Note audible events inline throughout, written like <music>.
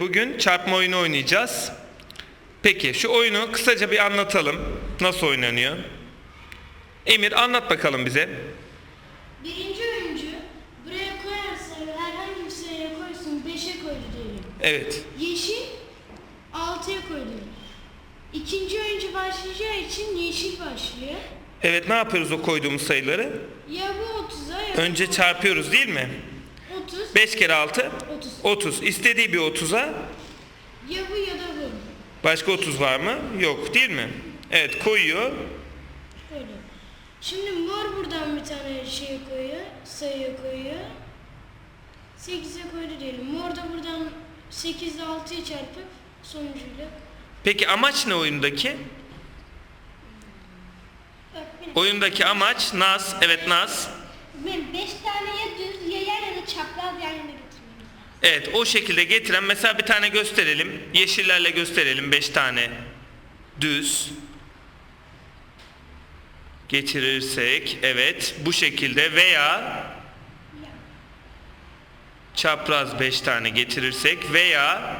Bugün çarpma oyunu oynayacağız. Peki şu oyunu kısaca bir anlatalım. Nasıl oynanıyor? Emir anlat bakalım bize. Birinci oyuncu buraya koyarsa herhangi bir sayıya koysun 5'e koydu diyelim. Evet. Yeşil 6'ya koydu. İkinci oyuncu başlayacağı için yeşil başlıyor. Evet ne yapıyoruz o koyduğumuz sayıları? Ya bu 30'a ya Önce çarpıyoruz değil mi? 30, 5 kere 6 30. 30. İstediği bir 30'a Ya bu ya da bu. başka 30 var mı? Yok değil mi? Evet koyuyor. Böyle. Şimdi mor buradan bir tane şey koyuyor, sayıya koyuyor. 8'e koydu diyelim. Mor da buradan 8 ile 6'yı çarpıp sonucuyla. Peki amaç ne oyundaki? Bak benim. Oyundaki amaç Naz. Evet Naz. Benim 5 tane ya düz ya yer ya da çapraz yan yana Evet o şekilde getiren mesela bir tane gösterelim. Yeşillerle gösterelim 5 tane düz. Getirirsek evet bu şekilde veya çapraz 5 tane getirirsek veya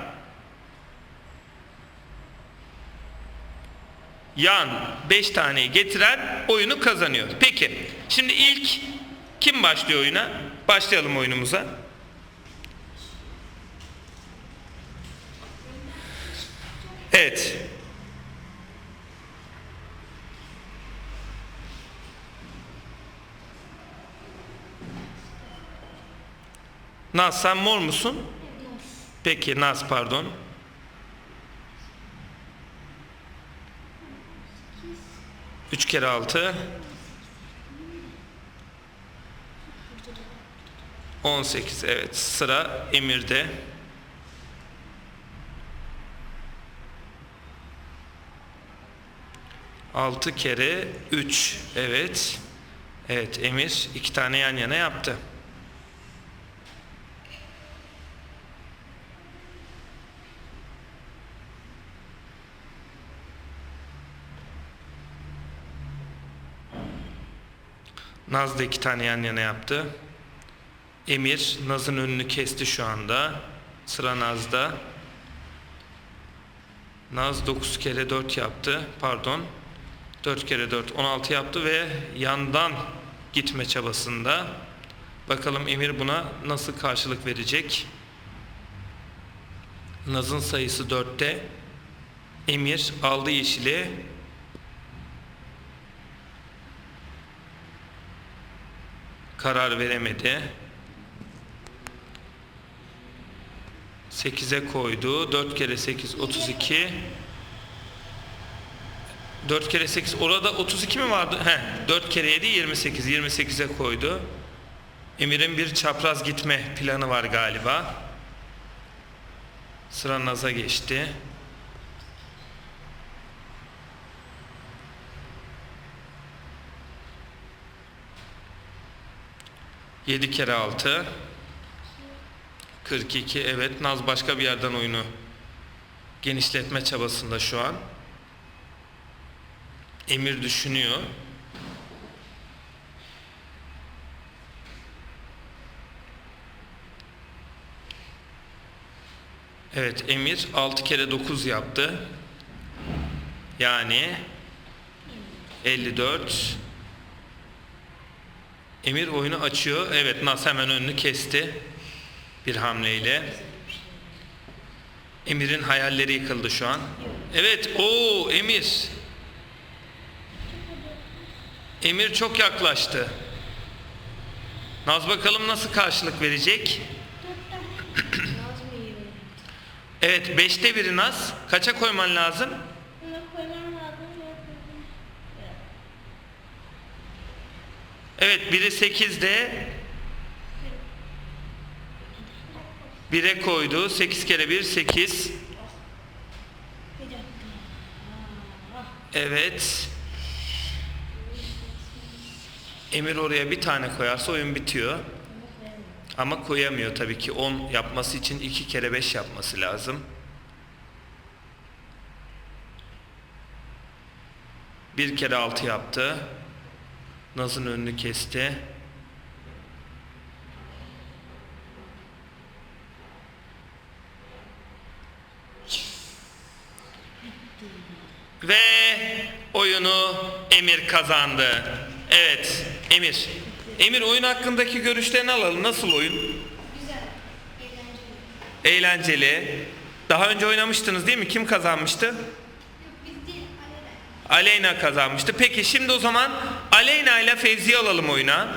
yan 5 taneyi getiren oyunu kazanıyor. Peki şimdi ilk kim başlıyor oyuna? Başlayalım oyunumuza. Evet. Naz sen mor musun? Peki Naz pardon. Üç kere altı. On sekiz evet sıra Emir'de. Altı kere üç evet. Evet Emir iki tane yan yana yaptı. Naz da iki tane yan yana yaptı. Emir Naz'ın önünü kesti şu anda. Sıra Naz'da. Naz 9 kere 4 yaptı. Pardon. 4 kere 4 16 yaptı ve yandan gitme çabasında. Bakalım Emir buna nasıl karşılık verecek? Naz'ın sayısı 4'te. Emir aldı yeşili. Karar veremedi. 8'e koydu. 4 kere 8 32. 4 kere 8 orada 32 mi vardı? He, 4 kere 7 28. 28'e koydu. Emir'in bir çapraz gitme planı var galiba. Sıra Naz'a geçti. Yedi kere altı. 42 evet Naz başka bir yerden oyunu genişletme çabasında şu an. Emir düşünüyor. Evet Emir 6 kere 9 yaptı. Yani 54 Emir oyunu açıyor. Evet Naz hemen önünü kesti bir hamleyle. Emir'in hayalleri yıkıldı şu an. Evet, o Emir. Emir çok yaklaştı. Naz bakalım nasıl karşılık verecek? <clears throat> Evet, beşte biri Naz. Kaça koyman lazım? Evet, biri sekizde. Bire koydu. Sekiz kere bir, sekiz. Bir dakika. Evet. Emir oraya bir tane koyarsa oyun bitiyor. Ama koyamıyor tabii ki. 10 yapması için 2 kere 5 yapması lazım. Bir kere 6 yaptı. Naz'ın önünü kesti. Ve oyunu Emir kazandı. Evet, Emir. Emir oyun hakkındaki görüşlerini alalım. Nasıl oyun? Güzel. Eğlenceli. Eğlenceli. Daha önce oynamıştınız değil mi? Kim kazanmıştı? Biz değil. Aleyna. Aleyna kazanmıştı. Peki şimdi o zaman Aleyna ile Fevzi'yi alalım oyuna.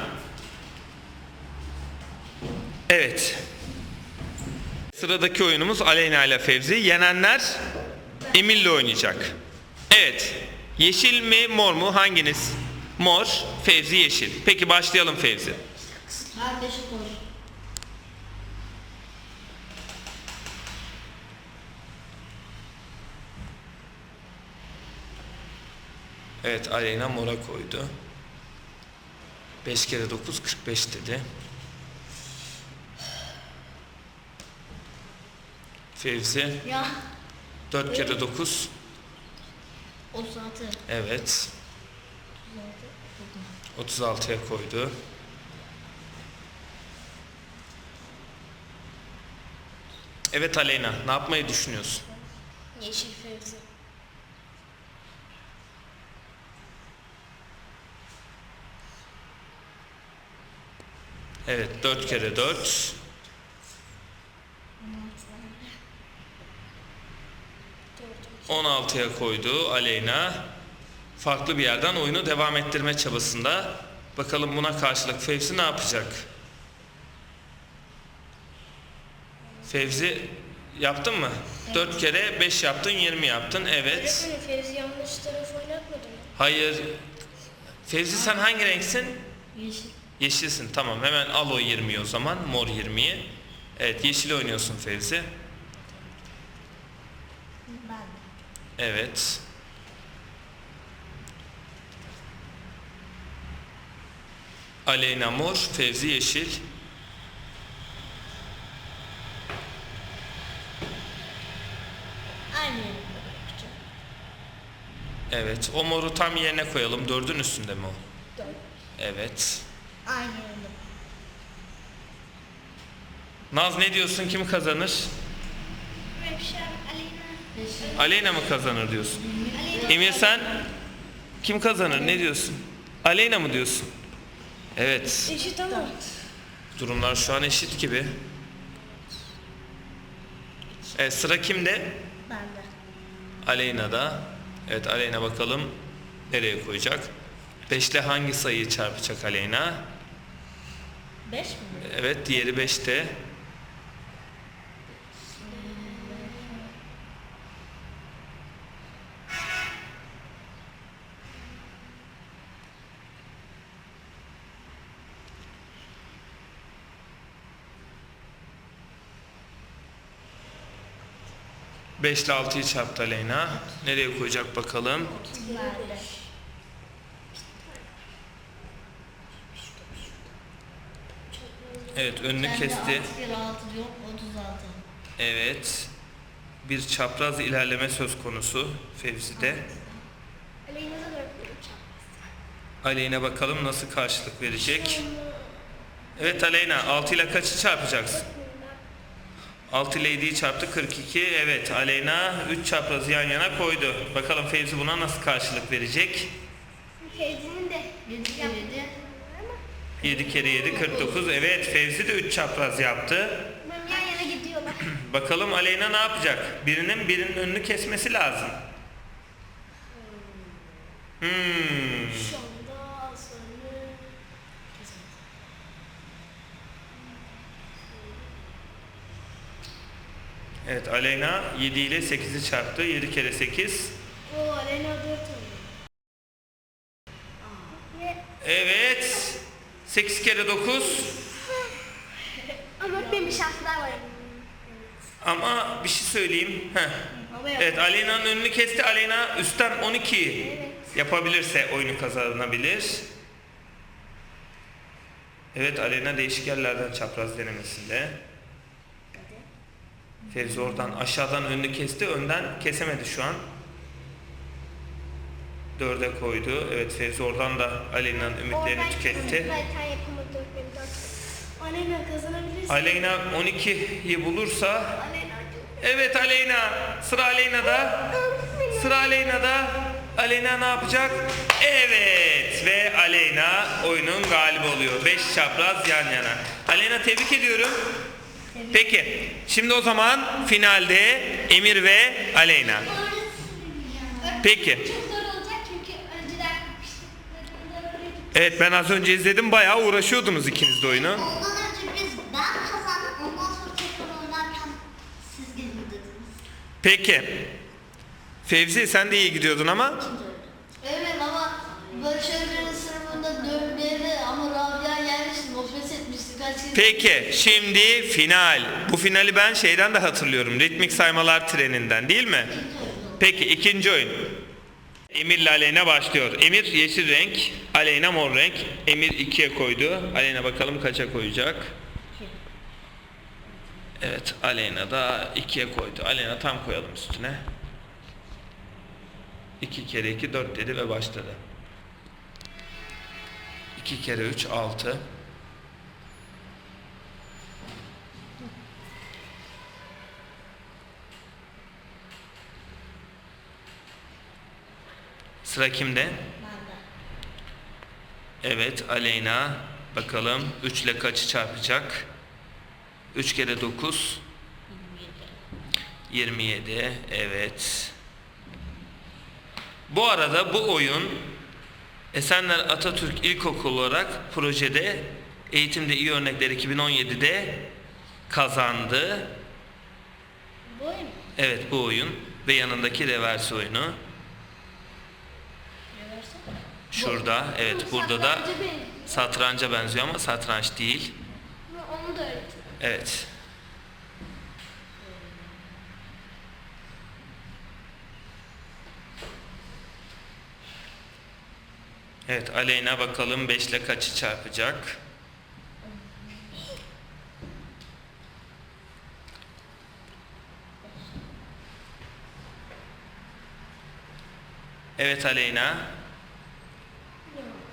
Evet. Sıradaki oyunumuz Aleyna ile Fevzi. Yenenler Emir'le oynayacak. Evet. Yeşil mi mor mu hanginiz? Mor, Fevzi yeşil. Peki başlayalım Fevzi. Ha Beşiktaş. Evet Aleyna mora koydu. 5 kere 9 45 dedi. Fevzi Ya. 4 kere 9 O zaten. evet 36'ya koydu. Evet Aleyna ne yapmayı düşünüyorsun? Yeşil Fevzi. Evet 4 kere 4 16'ya koydu Aleyna. Farklı bir yerden oyunu devam ettirme çabasında. Bakalım buna karşılık Fevzi ne yapacak? Fevzi yaptın mı? 4 kere 5 yaptın 20 yaptın. Evet. Öğretmenim Fevzi yanlış taraf oynatmadı mı? Hayır. Fevzi sen hangi renksin? Yeşil. Yeşilsin tamam hemen al o 20'yi o zaman mor 20'yi. Evet yeşil oynuyorsun Fevzi. Ben. Evet. Aleyna mor, Fevzi yeşil. Aynı yere. Evet. O moru tam yerine koyalım. Dördün üstünde mi o? Dört. Evet. Aynı. Naz ne diyorsun? Kim kazanır? Revşen, Aleyna. Aleyna mı kazanır diyorsun? Emir sen kim kazanır ne diyorsun? Aleyna mı diyorsun? Evet. Eşit ama. Durumlar şu an eşit gibi. Evet sıra kimde? Bende. Aleyna'da. Evet Aleyna bakalım nereye koyacak? Beşle hangi sayıyı çarpacak Aleyna? Beş mi? Evet diğeri beşte. 5 ile 6'yı çarptı Aleyna. Nereye koyacak bakalım? Evet önünü ben kesti. 6 diyorum 36. Evet. Bir çapraz ilerleme söz konusu Fevzi'de. Aleyna bakalım nasıl karşılık verecek. Evet Aleyna 6 ile kaçı çarpacaksın? 6 ile 7'yi çarptı 42. Evet Aleyna 3 çaprazı yan yana koydu. Bakalım Fevzi buna nasıl karşılık verecek? Fevzi'nin de 7 kere 7. 7 kere 7 49. Evet Fevzi de 3 çapraz yaptı. yan yana gidiyorlar. <clears throat> Bakalım Aleyna ne yapacak? Birinin birinin önünü kesmesi lazım. Hmm. Şu anda sonra... Evet Aleyna 7 ile 8'i çarptı. 7 kere 8. O Aleyna dört oynuyor. Evet. 8 kere 9. Ama benim daha var. Ama bir şey söyleyeyim. Heh. Evet Aleyna'nın önünü kesti. Aleyna üstten 12 yapabilirse oyunu kazanabilir. Evet Aleyna değişik yerlerden çapraz denemesinde. Fevzi oradan aşağıdan önünü kesti. Önden kesemedi şu an. Dörde koydu. Evet Fevzi oradan da Aleyna'nın ümitlerini tüketti. Zaten benim dört. Aleyna kazanabilirsin. Aleyna 12'yi bulursa Aleyna. Evet Aleyna. Sıra Aleyna'da. Sıra Aleyna'da. Aleyna ne yapacak? Evet ve Aleyna oyunun galibi oluyor. 5 çapraz yan yana. Aleyna tebrik ediyorum. Peki şimdi o zaman finalde Emir ve Aleyna. Peki. Evet ben az önce izledim bayağı uğraşıyordunuz ikiniz de oyunu. Peki. Fevzi sen de iyi gidiyordun ama. Evet ama Başarıların sınıfında dönmeye Peki şimdi final. Bu finali ben şeyden de hatırlıyorum. Ritmik saymalar treninden değil mi? Peki ikinci oyun. Emir ile Aleyna başlıyor. Emir yeşil renk, Aleyna mor renk. Emir ikiye koydu. Aleyna bakalım kaça koyacak. Evet Aleyna da ikiye koydu. Aleyna tam koyalım üstüne. İki kere iki dört dedi ve başladı. İki kere üç altı. Sıra kimde? Evet Aleyna. Bakalım 3 ile kaçı çarpacak? 3 kere 9. 27. Evet. Bu arada bu oyun Esenler Atatürk İlkokulu olarak projede Eğitimde İyi Örnekler 2017'de kazandı. Bu oyun. Evet bu oyun ve yanındaki reverse oyunu. Şurada evet burada da Satranca benziyor. ama satranç değil. Onu da öğretin. Evet. Evet Aleyna bakalım 5 ile kaçı çarpacak? Evet Aleyna.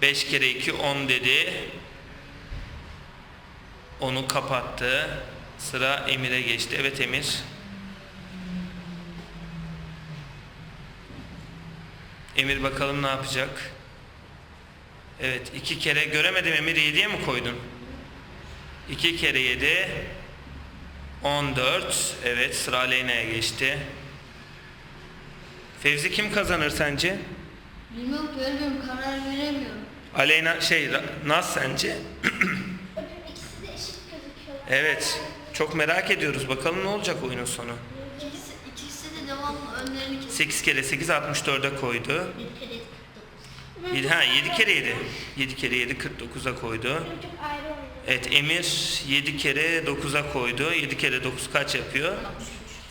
5 kere 2 10 dedi. Onu kapattı. Sıra Emir'e geçti. Evet Emir. Emir bakalım ne yapacak? Evet iki kere göremedim Emir 7'ye mi koydun? 2 kere 7 14 Evet sıra Aleyna'ya geçti. Fevzi kim kazanır sence? Bilmiyorum ki ölmüyorum karar veremiyorum. Aleyna şey Naz sence? Evet. Çok merak ediyoruz. Bakalım ne olacak oyunun sonu. İkisi, ikisi de devamlı önlerini kesiyor. 8 kere 8 64'e koydu. Bir kere 49. 7, ha 7 kere 7. 7 kere 7 49'a koydu. Evet Emir 7 kere 9'a koydu. 7 kere 9 kaç yapıyor?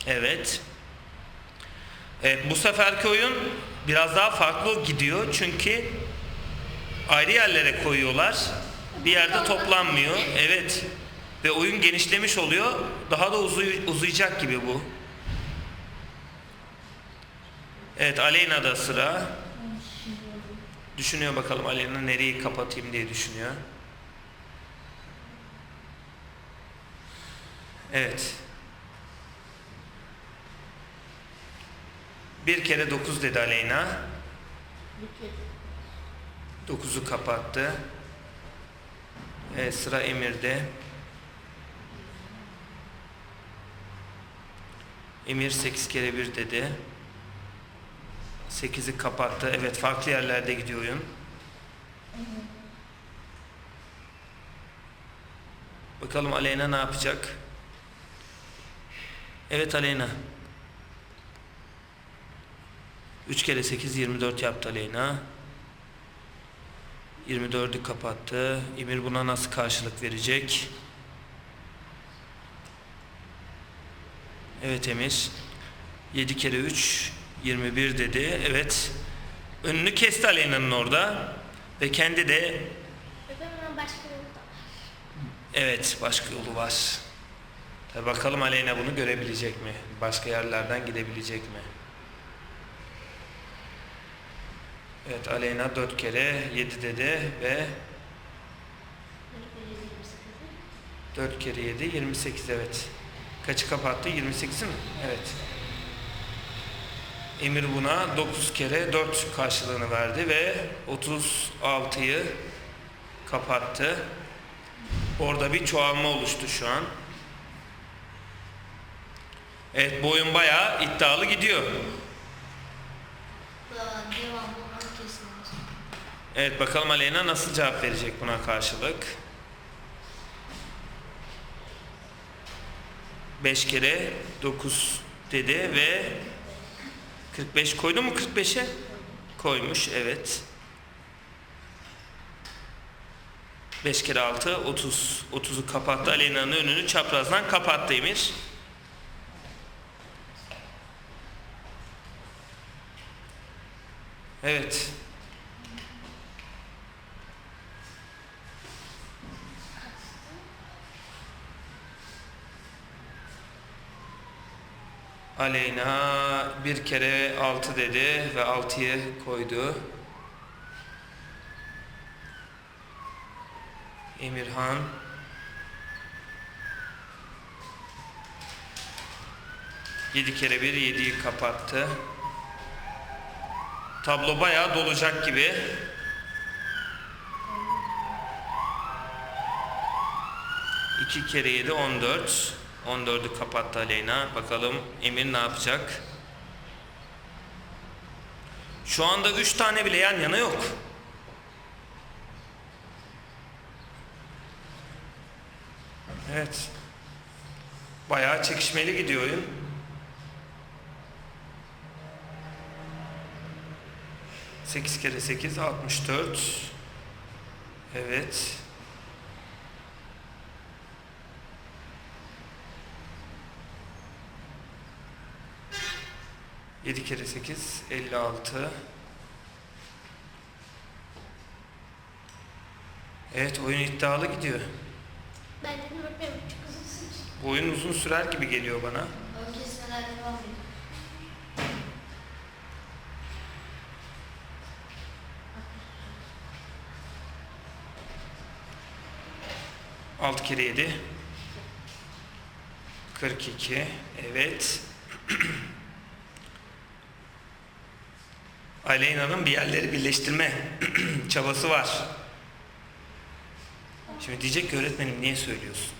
Evet. Evet bu seferki oyun biraz daha farklı gidiyor çünkü ayrı yerlere koyuyorlar. Bir yerde toplanmıyor. Evet. Ve oyun genişlemiş oluyor. Daha da uzuy- uzayacak gibi bu. Evet Aleyna'da sıra. Düşünüyor bakalım Aleyna nereyi kapatayım diye düşünüyor. Evet. Bir kere dokuz dedi Aleyna. Dokuzu kapattı. Evet sıra Emir'de. Emir 8 kere 1 dedi. 8'i kapattı. Evet farklı yerlerde gidiyor oyun. Bakalım Aleyna ne yapacak? Evet Aleyna. 3 kere 8 24 yaptı Aleyna. 24'ü kapattı. Emir buna nasıl karşılık verecek? Evet Emir. 7 kere 3 21 dedi. Evet. Önünü kesti Aleyna'nın orada. Ve kendi de başka yolu da var. evet başka yolu var. Tabi bakalım Aleyna bunu görebilecek mi? Başka yerlerden gidebilecek mi? Evet Aleyna 4 kere 7 dedi ve 4 kere 7 28 evet. Kaçı kapattı? 28'i mi? Evet. Emir buna 9 kere 4 karşılığını verdi ve 36'yı kapattı. Orada bir çoğalma oluştu şu an. Evet bu oyun bayağı iddialı gidiyor. Daha devamlı onu kesmemiz. Evet bakalım Aleyna nasıl cevap verecek buna karşılık. 5 kere 9 dedi ve 45 koydu mu 45'e? Koymuş evet. 5 kere 6 30. 30'u kapattı. Aleyna'nın önünü çaprazdan kapattı Emir. Evet. Aleyna bir kere 6 dedi ve 6'yı koydu. Emirhan Yedi kere bir yediyi kapattı. Tablo bayağı dolacak gibi. İki kere yedi on dört. 14'ü kapattı Aleyna. Bakalım Emir ne yapacak? Şu anda 3 tane bile yan yana yok. Evet. Bayağı çekişmeli gidiyor oyun. Sekiz kere sekiz, altmış dört. Evet. 7 kere 8 56 Evet oyun iddialı gidiyor. Ben dedim öğretmenim çok hızlısınız. Bu oyun uzun sürer gibi geliyor bana. Ön kesmeler devam ediyor. Altı kere 7 42 Evet. <clears throat> Aleyna'nın bir yerleri birleştirme <clears throat> çabası var. Şimdi diyecek ki öğretmenim niye söylüyorsun?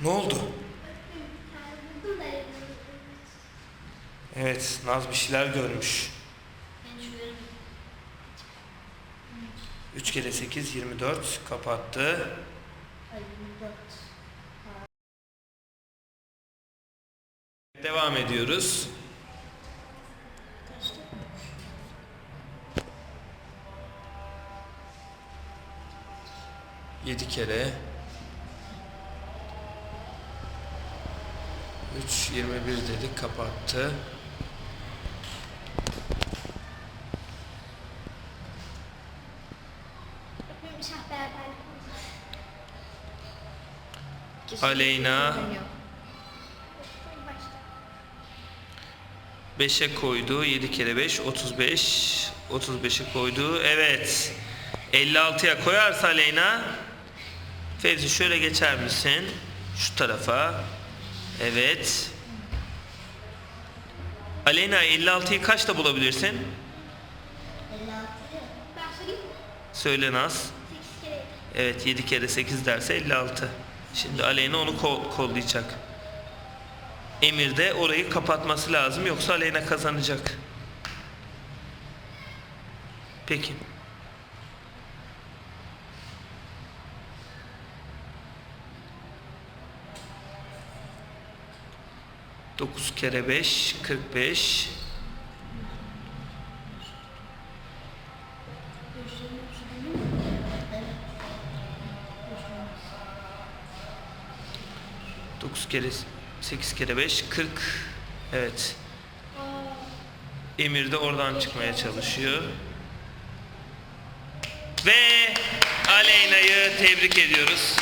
Ne oldu? Evet, Naz bir şeyler görmüş. Ben şu verim. 3 kere 8, 24 kapattı. Devam ediyoruz. Yedi kere. Üç, yirmi bir dedik, kapattı. öğretmenim şah beraberlik oldu. Aleyna. 5'e koydu. 7 kere 5 35. 35'e koydu. Evet. 56'ya koyarsa Aleyna Fevzi şöyle geçer misin? Şu tarafa. Evet. Aleyna 56'yı kaçta bulabilirsin? 56. Ben söyleyeyim mi? Söyle Naz. 8 kere Evet 7 kere 8 derse 56. Şimdi Aleyna onu kol- kollayacak. Emir de orayı kapatması lazım yoksa Aleyna kazanacak. Peki. Dokuz kere beş, kırk beş. Dokuz kere sekiz kere beş, kırk. Evet. Emir de oradan çıkmaya çalışıyor. Ve Aleyna'yı tebrik ediyoruz.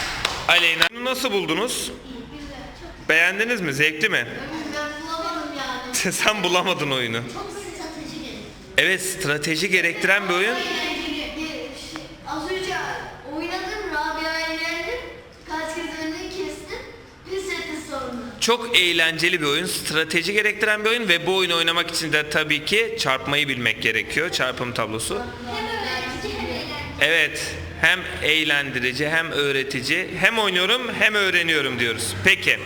Aleyna nasıl buldunuz? Beğendiniz mi? Zevkli mi? Ben bulamadım yani. <laughs> Sen bulamadın oyunu. Evet strateji gerektiren bir oyun. Eğlenceli. Şey, Az önce oynadım, Rabia'yı yendim. Kaç kez önünü kestim. Pes etti sonra. Çok eğlenceli bir oyun, strateji gerektiren bir oyun ve bu oyunu oynamak için de tabii ki çarpmayı bilmek gerekiyor. Çarpım tablosu. Evet, hem eğlendirici hem öğretici. Hem oynuyorum hem öğreniyorum diyoruz. Peki.